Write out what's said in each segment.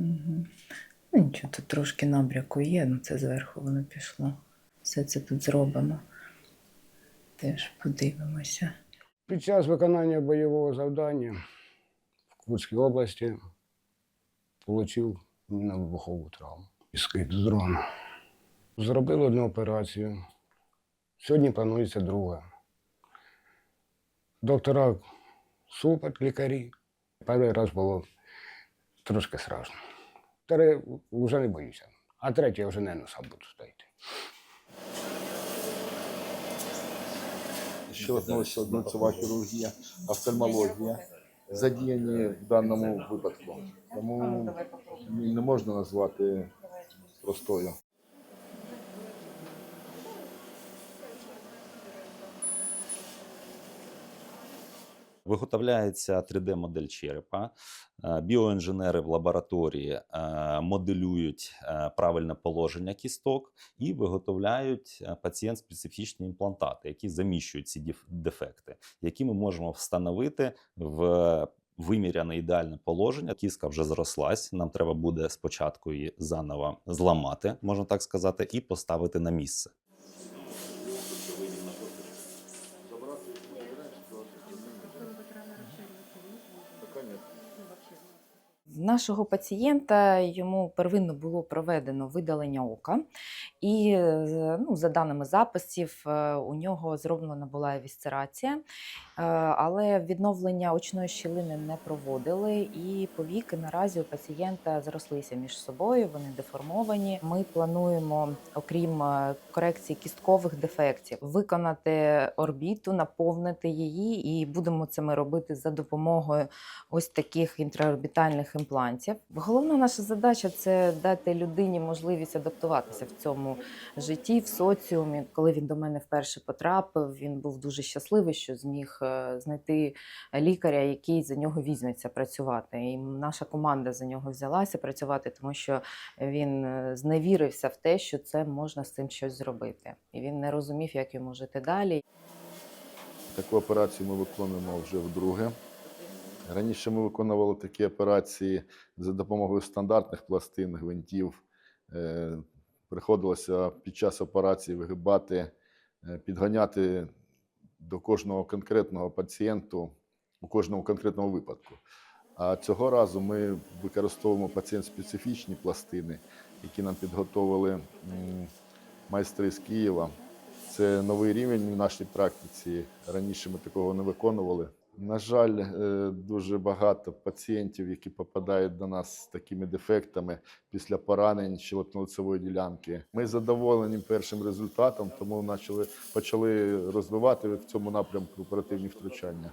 Угу. Ну, нічого, тут трошки набряку є, ну це зверху воно пішло. Все це тут зробимо. Теж подивимося. Під час виконання бойового завдання в Курській області отримав мінно-вибухову травму. І скид з дрона. Зробили одну операцію. Сьогодні планується друга. Доктора супер, лікарі. Перший раз було трошки страшно. Три вже не боюся. А третє я вже не сам буду стояти. щелепно-лицева хірургія, офтальмологія задіяні в даному випадку. Тому не можна назвати простою. Виготовляється 3D-модель черепа. Е, Біоінженери в лабораторії е, моделюють е, правильне положення кісток і виготовляють пацієнт-специфічні імплантати, які заміщують ці дефекти, які ми можемо встановити в виміряне ідеальне положення. Кістка вже зрослась. Нам треба буде спочатку її заново зламати, можна так сказати, і поставити на місце. Нашого пацієнта йому первинно було проведено видалення ока, і ну, за даними записів, е, у нього зроблена була вісцерація, е, але відновлення очної щілини не проводили, і повіки наразі у пацієнта зрослися між собою, вони деформовані. Ми плануємо, окрім е, корекції кісткових дефектів, виконати орбіту, наповнити її, і будемо це ми робити за допомогою ось таких інтраорбітальних імплантів. Головна наша задача це дати людині можливість адаптуватися в цьому житті, в соціумі. Коли він до мене вперше потрапив, він був дуже щасливий, що зміг е, знайти лікаря, який за нього візьметься працювати. І наша команда за нього взялася працювати, тому що він е, зневірився в те, що це можна з цим щось зробити. І він не розумів, як йому жити далі. Таку операцію ми виконуємо вже вдруге. Раніше ми виконували такі операції за допомогою стандартних пластин, гвинтів. Е, Приходилося під час операції вигибати, е, підганяти до кожного конкретного пацієнту у кожному конкретному випадку. А цього разу ми використовуємо пацієнт-специфічні пластини, які нам підготовили майстри з Києва. Це новий рівень в нашій практиці. Раніше ми такого не виконували. На жаль, е, дуже багато пацієнтів, які попадають до нас з такими дефектами після поранень щелепно-лицевої ділянки. Ми задоволені першим результатом, тому почали, почали розвивати в цьому напрямку оперативні втручання.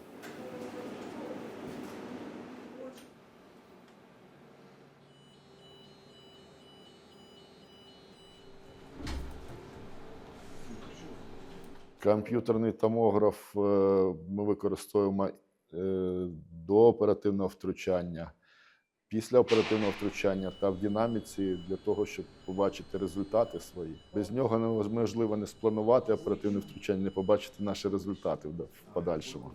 Комп'ютерний томограф е, ми використовуємо е, до оперативного втручання, після оперативного втручання та в динаміці для того, щоб побачити результати свої. Без нього неможливо не спланувати оперативне втручання, не побачити наші результати в в подальшому.